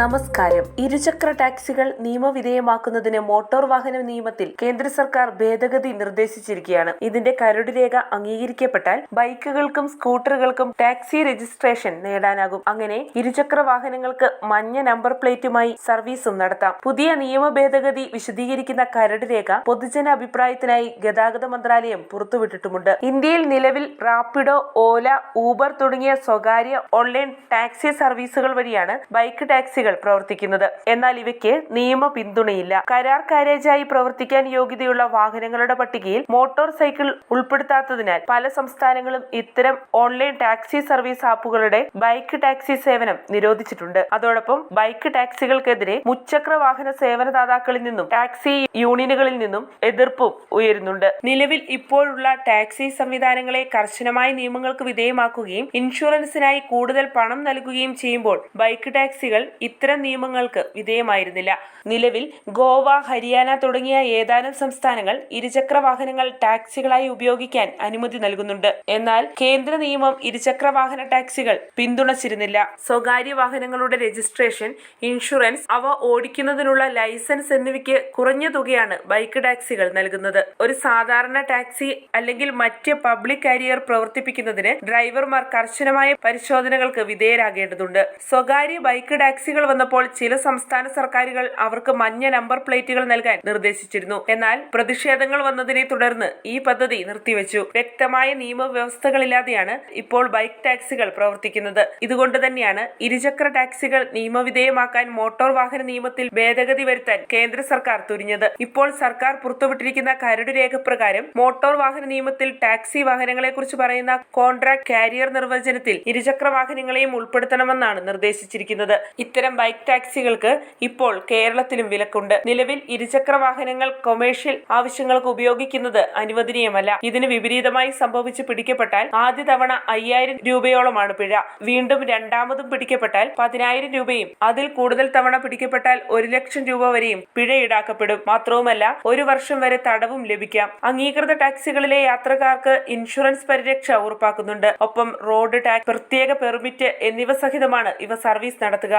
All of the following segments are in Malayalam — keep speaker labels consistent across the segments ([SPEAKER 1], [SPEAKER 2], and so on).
[SPEAKER 1] നമസ്കാരം. ഇരുചക്ര ടാക്സികൾ നിയമവിധേയമാക്കുന്നതിന് മോട്ടോർ വാഹന നിയമത്തിൽ കേന്ദ്ര സർക്കാർ ഭേദഗതി നിർദ്ദേശിച്ചിരിക്കുകയാണ്. ഇതിന്റെ കരട് രേഖ അംഗീകരിക്കപ്പെട്ടാൽ ബൈക്കുകൾക്കും സ്കൂട്ടറുകൾക്കും ടാക്സി രജിസ്ട്രേഷൻ നേടാനാകും. അങ്ങനെ ഇരുചക്ര വാഹനങ്ങൾക്ക് മഞ്ഞ നമ്പർ പ്ലേറ്റുമായി സർവീസും നടത്താം. പുതിയ നിയമ ഭേദഗതി വിശദീകരിക്കുന്ന കരട് രേഖ പൊതുജന അഭിപ്രായത്തിനായി ഗതാഗത മന്ത്രാലയം പുറത്തുവിട്ടിട്ടുമുണ്ട്. ഇന്ത്യയിൽ നിലവിൽ റാപ്പിഡോ ഓല ഊബർ തുടങ്ങിയ സ്വകാര്യ ഓൺലൈൻ ടാക്സി സർവീസുകൾ വഴിയാണ് ബൈക്ക് ടാക്സികൾ പ്രവർത്തിക്കുന്നത്. എന്നാൽ ഇവയ്ക്ക് നിയമ പിന്തുണയില്ല. കരാർ കാരേജായി പ്രവർത്തിക്കാൻ യോഗ്യതയുള്ള വാഹനങ്ങളുടെ പട്ടികയിൽ മോട്ടോർ സൈക്കിൾ ഉൾപ്പെടുത്താത്തതിനാൽ പല സംസ്ഥാനങ്ങളും ഇത്തരം ഓൺലൈൻ ടാക്സി സർവീസ് ആപ്പുകളുടെ ബൈക്ക് ടാക്സി സേവനം നിരോധിച്ചിട്ടുണ്ട്. അതോടൊപ്പം ബൈക്ക് ടാക്സികൾക്കെതിരെ മുച്ചക്ര വാഹന സേവനദാതാക്കളിൽ നിന്നും ടാക്സി യൂണിയനുകളിൽ നിന്നും എതിർപ്പും ഉയരുന്നുണ്ട്. നിലവിൽ ഇപ്പോഴുള്ള ടാക്സി സംവിധാനങ്ങളെ കർശനമായ നിയമങ്ങൾക്ക് വിധേയമാക്കുകയും ഇൻഷുറൻസിനായി കൂടുതൽ പണം നൽകുകയും ചെയ്യുമ്പോൾ ബൈക്ക് ടാക്സികൾ ഇത്തരം നിയമങ്ങൾക്ക് വിധേയമായിരുന്നില്ല. നിലവിൽ ഗോവ ഹരിയാന തുടങ്ങിയ ഏതാനും സംസ്ഥാനങ്ങൾ ഇരുചക്ര വാഹനങ്ങൾ ടാക്സികളായി ഉപയോഗിക്കാൻ അനുമതി നൽകുന്നുണ്ട്. എന്നാൽ കേന്ദ്ര നിയമം ഇരുചക്ര വാഹന ടാക്സികൾ പിന്തുണച്ചിരുന്നില്ല. സ്വകാര്യ വാഹനങ്ങളുടെ രജിസ്ട്രേഷൻ ഇൻഷുറൻസ് അവ ഓടിക്കുന്നതിനുള്ള ലൈസൻസ് എന്നിവയ്ക്ക് കുറഞ്ഞ തുകയാണ് ബൈക്ക് ടാക്സികൾ നൽകുന്നത്. ഒരു സാധാരണ ടാക്സി അല്ലെങ്കിൽ മറ്റ് പബ്ലിക് കാരിയർ പ്രവർത്തിപ്പിക്കുന്നതിന് ഡ്രൈവർമാർ കർശനമായ പരിശോധനകൾക്ക് വിധേയരാകേണ്ടതുണ്ട്. സ്വകാര്യ ബൈക്ക് ടാക്സികൾ വന്നപ്പോൾ ചില സംസ്ഥാന സർക്കാരുകൾ അവർക്ക് മഞ്ഞ നമ്പർ പ്ലേറ്റുകൾ നൽകാൻ നിർദ്ദേശിച്ചിരുന്നു. എന്നാൽ പ്രതിഷേധങ്ങൾ വന്നതിനെ തുടർന്ന് ഈ പദ്ധതി നിർത്തിവെച്ചു. വ്യക്തമായ നിയമവ്യവസ്ഥകളില്ലാതെയാണ് ഇപ്പോൾ ബൈക്ക് ടാക്സികൾ പ്രവർത്തിക്കുന്നത്. ഇതുകൊണ്ട് തന്നെയാണ് ഇരുചക്ര ടാക്സികൾ നിയമവിധേയമാക്കാൻ മോട്ടോർ വാഹന നിയമത്തിൽ ഭേദഗതി വരുത്താൻ കേന്ദ്ര സർക്കാർ തുരിഞ്ഞത് ഇപ്പോൾ സർക്കാർ പുറത്തുവിട്ടിരിക്കുന്ന കരട് രേഖ പ്രകാരം മോട്ടോർ വാഹന നിയമത്തിൽ ടാക്സി വാഹനങ്ങളെ കുറിച്ച് പറയുന്ന കോൺട്രാക്ട് കാരിയർ നിർവചനത്തിൽ ഇരുചക്ര വാഹനങ്ങളെയും ഉൾപ്പെടുത്തണമെന്നാണ് നിർദ്ദേശിച്ചിരിക്കുന്നത്. ഇത്തരം ബൈക്ക് ടാക്സികൾക്ക് ഇപ്പോൾ കേരളത്തിലും വിലക്കുണ്ട്. നിലവിൽ ഇരുചക്ര വാഹനങ്ങൾ കൊമേഴ്ഷ്യൽ ആവശ്യങ്ങൾക്ക് ഉപയോഗിക്കുന്നത് അനുവദനീയമല്ല. ഇതിന് വിപരീതമായി സംഭവിച്ച് പിടിക്കപ്പെട്ടാൽ ആദ്യ തവണ അയ്യായിരം രൂപയോളമാണ് പിഴ. വീണ്ടും രണ്ടാമതും പിടിക്കപ്പെട്ടാൽ പതിനായിരം രൂപയും. അതിൽ കൂടുതൽ തവണ പിടിക്കപ്പെട്ടാൽ ഒരു ലക്ഷം രൂപ വരെയും പിഴ ഈടാക്കപ്പെടും. മാത്രവുമല്ല ഒരു വർഷം വരെ തടവും ലഭിക്കാം. അംഗീകൃത ടാക്സികളിലെ യാത്രക്കാർക്ക് ഇൻഷുറൻസ് പരിരക്ഷ ഉറപ്പാക്കുന്നുണ്ട്. ഒപ്പം റോഡ് ടാക്സ് പ്രത്യേക പെർമിറ്റ് എന്നിവ സഹിതമാണ് ഇവ സർവീസ് നടത്തുക.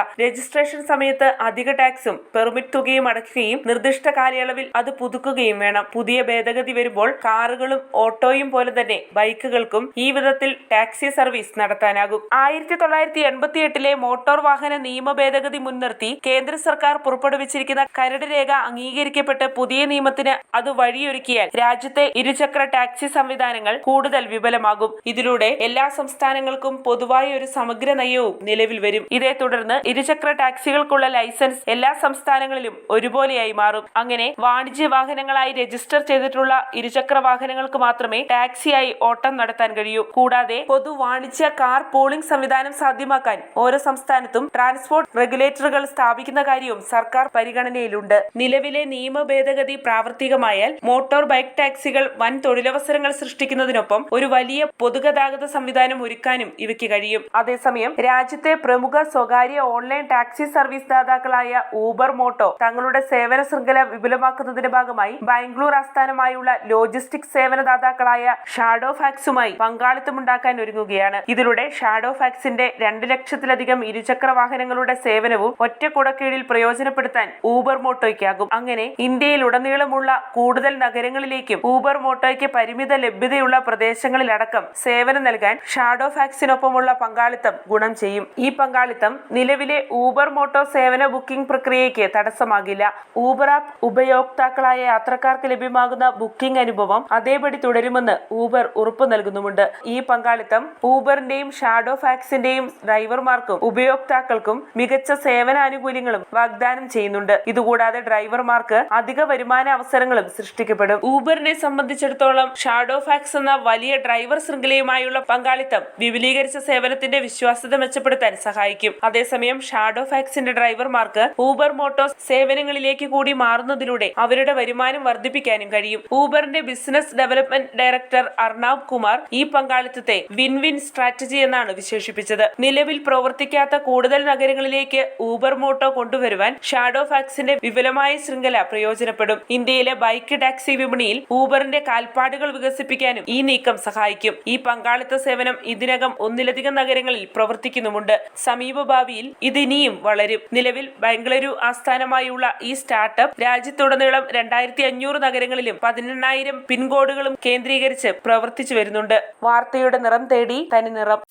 [SPEAKER 1] രജിസ്ട്രേഷൻ സമയത്ത് അധിക ടാക്സും പെർമിറ്റ് തുകയും അടയ്ക്കുകയും നിർദ്ദിഷ്ട കാലയളവിൽ അത് പുതുക്കുകയും വേണം. പുതിയ ഭേദഗതി വരുമ്പോൾ കാറുകളും ഓട്ടോയും പോലെ തന്നെ ബൈക്കുകൾക്കും ഈ വിധത്തിൽ ടാക്സി സർവീസ് നടത്താനാകും. ആയിരത്തി തൊള്ളായിരത്തി എൺപത്തി എട്ടിലെ മോട്ടോർ വാഹന നിയമ ഭേദഗതി മുൻനിർത്തി കേന്ദ്ര സർക്കാർ പുറപ്പെടുവിച്ചിരിക്കുന്ന കരട് രേഖ അംഗീകരിക്കപ്പെട്ട് പുതിയ നിയമത്തിന് അത് വഴിയൊരുക്കിയാൽ രാജ്യത്തെ ഇരുചക്ര ടാക്സി സംവിധാനങ്ങൾ കൂടുതൽ വിപുലമാകും. ഇതിലൂടെ എല്ലാ സംസ്ഥാനങ്ങൾക്കും പൊതുവായ ഒരു സമഗ്ര നയവും നിലവിൽ വരും. ഇതേ തുടർന്ന് ഇരുചക്ര ടാക്സികൾക്കുള്ള ലൈസൻസ് എല്ലാ സംസ്ഥാനങ്ങളിലും ഒരുപോലെയായി മാറും. അങ്ങനെ വാണിജ്യ വാഹനങ്ങളായി രജിസ്റ്റർ ചെയ്തിട്ടുള്ള ഇരുചക്ര വാഹനങ്ങൾക്ക് മാത്രമേ ടാക്സിയായി ഓട്ടം നടത്താൻ കഴിയൂ. കൂടാതെ പൊതു വാണിജ്യ കാർ പോളിംഗ് സംവിധാനം സാധ്യമാക്കാൻ ഓരോ സംസ്ഥാനത്തും ട്രാൻസ്പോർട്ട് റെഗുലേറ്ററുകൾ സ്ഥാപിക്കുന്ന കാര്യവും സർക്കാർ പരിഗണനയിലുണ്ട്. നിലവിലെ നിയമ ഭേദഗതി പ്രാവർത്തികമായാൽ മോട്ടോർ ബൈക്ക് ടാക്സികൾ വൻ തൊഴിലവസരങ്ങൾ സൃഷ്ടിക്കുന്നതിനൊപ്പം ഒരു വലിയ പൊതുഗതാഗത സംവിധാനം ഒരുക്കാനും ഇവയ്ക്ക് കഴിയും. അതേസമയം രാജ്യത്തെ പ്രമുഖ സ്വകാര്യ ഓൺലൈൻ ടാക്സി സർവീസ് ദാതാക്കളായ ഊബർ മോട്ടോ തങ്ങളുടെ സേവന ശൃംഖല വിപുലമാക്കുന്നതിന്റെ ഭാഗമായി ബാംഗ്ലൂർ ആസ്ഥാനമായുള്ള ലോജിസ്റ്റിക് സേവന ദാതാക്കളായ ഷാഡോ ഫാക്സുമായി പങ്കാളിത്തമുണ്ടാക്കാൻ ഒരുങ്ങുകയാണ്. ഇതിലൂടെ ഷാഡോ ഫാക്സിന്റെ രണ്ട് ലക്ഷത്തിലധികം ഇരുചക്ര വാഹനങ്ങളുടെ സേവനവും ഒറ്റ കുടക്കീഴിൽ പ്രയോജനപ്പെടുത്താൻ ഊബർ മോട്ടോയ്ക്കാകും. അങ്ങനെ ഇന്ത്യയിലുടനീളമുള്ള കൂടുതൽ നഗരങ്ങളിലേക്കും ഊബർ മോട്ടോയ്ക്ക് പരിമിത ലഭ്യതയുള്ള പ്രദേശങ്ങളിലടക്കം സേവനം നൽകാൻ ഷാഡോ ഫാക്സിനൊപ്പമുള്ള പങ്കാളിത്തം ഗുണം ചെയ്യും. ഈ പങ്കാളിത്തം നിലവിലെ മോട്ടോ സേവന ബുക്കിംഗ് പ്രക്രിയയ്ക്ക് തടസ്സമാകില്ല. ഊബർ ആപ്പ് ഉപയോക്താക്കളായ യാത്രക്കാർക്ക് ലഭ്യമാകുന്ന ബുക്കിംഗ് അനുഭവം അതേപടി തുടരുമെന്ന് ഊബർ ഉറപ്പു നൽകുന്നുമുണ്ട്. ഈ പങ്കാളിത്തം ഊബറിന്റെയും ഷാഡോ ഫാക്സിന്റെയും ഡ്രൈവർമാർക്കും ഉപയോക്താക്കൾക്കും മികച്ച സേവനാനുകൂല്യങ്ങളും വാഗ്ദാനം ചെയ്യുന്നുണ്ട്. ഇതുകൂടാതെ ഡ്രൈവർമാർക്ക് അധിക വരുമാന അവസരങ്ങളും സൃഷ്ടിക്കപ്പെടും. ഊബറിനെ സംബന്ധിച്ചിടത്തോളം ഷാഡോ ഫാക്സ് എന്ന വലിയ ഡ്രൈവർ ശൃംഖലയുമായുള്ള പങ്കാളിത്തം വിപുലീകരിച്ച സേവനത്തിന്റെ വിശ്വാസ്യത മെച്ചപ്പെടുത്താൻ സഹായിക്കും. അതേസമയം ഷാഡോ ഫാക്സിന്റെ ഡ്രൈവർമാർക്ക് ഊബർ മോട്ടോർ സേവനങ്ങളിലേക്ക് കൂടി മാറുന്നതിലൂടെ അവരുടെ വരുമാനം വർദ്ധിപ്പിക്കാനും കഴിയും. ഊബറിന്റെ business development director Arnab Kumar ഈ പങ്കാളിത്തത്തെ വിൻ വിൻ സ്ട്രാറ്റജി എന്നാണ് വിശേഷിപ്പിച്ചത്. നിലവിൽ പ്രവർത്തിക്കാത്ത കൂടുതൽ നഗരങ്ങളിലേക്ക് ഊബർ മോട്ടോ കൊണ്ടുവരുവാൻ ഷാഡോ ഫാക്സിന്റെ വിപുലമായ ശൃംഖല പ്രയോജനപ്പെടും. ഇന്ത്യയിലെ ബൈക്ക് ടാക്സി വിപണിയിൽ ഊബറിന്റെ കാൽപ്പാടുകൾ വികസിപ്പിക്കാനും ഈ നീക്കം സഹായിക്കും. ഈ പങ്കാളിത്ത സേവനം ഇതിനകം ഒന്നിലധികം നഗരങ്ങളിൽ പ്രവർത്തിക്കുന്നുമുണ്ട്. സമീപ ഭാവിയിൽ ഇത് ഇനിയും ഇനിയും വളരും. നിലവിൽ ബംഗളൂരു ആസ്ഥാനമായുള്ള ഈ സ്റ്റാർട്ടപ്പ് രാജ്യത്തുടനീളം രണ്ടായിരത്തി അഞ്ഞൂറ് നഗരങ്ങളിലും പതിനെണ്ണായിരം പിൻകോഡുകളും കേന്ദ്രീകരിച്ച് പ്രവർത്തിച്ചു വരുന്നുണ്ട്. വാർത്തയുടെ നിറം തേടി തനി നിറം.